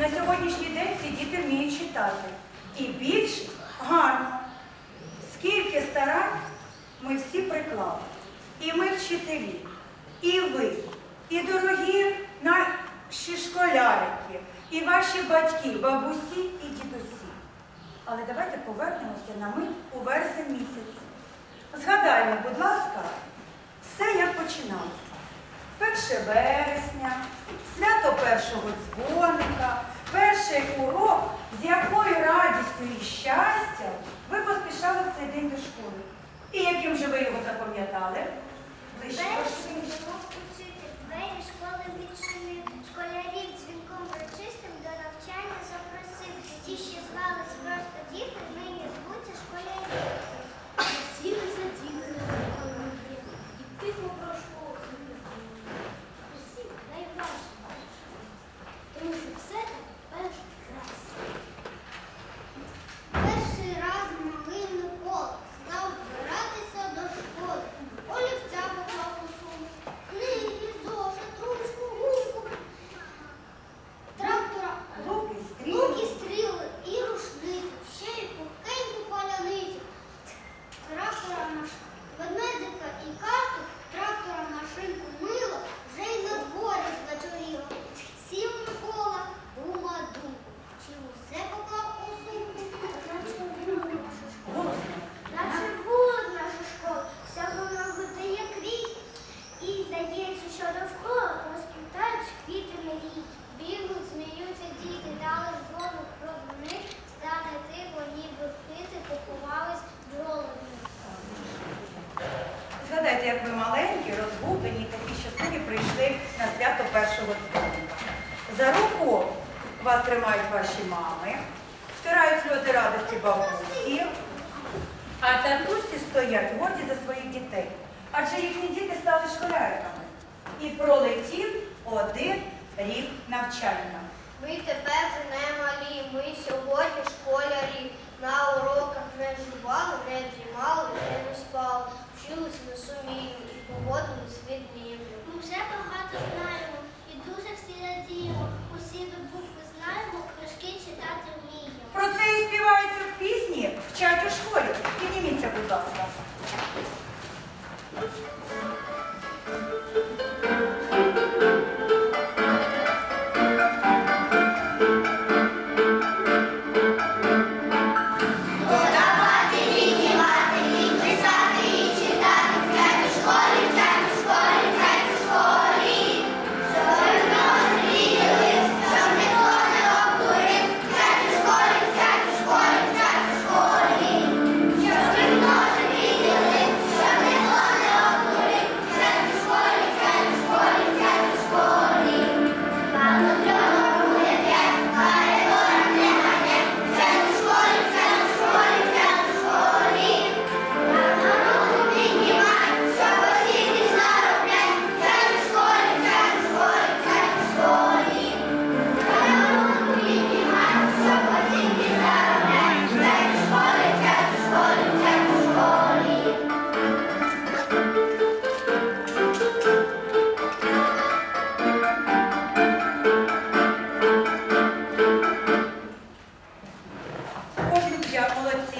На сьогоднішній день ці діти вміють читати. І більшість гарно. Скільки старань ми всі приклали. І ми вчителі, і ви, і дорогі наші школярики, і ваші батьки, бабусі і дідусі. Але давайте повернемося на мить у вересень місяць. Згадаймо, будь ласка, все як починалося. 1 вересня, свято першого дзвоника, перший урок, з якою радістю і щастям ви поспішали в цей день до школи. І яким же ви його запам'ятали? Ближче двері школи відчинив, школярів як ви маленькі, розгублені, такі щасливі прийшли на свято першого дзвоника. За руку вас тримають ваші мами, втирають сльози радості бабусі, а татусі стоять горді за своїх дітей. Адже їхні діти стали школяриками. І пролетів один рік навчання. Ми тепер не малі,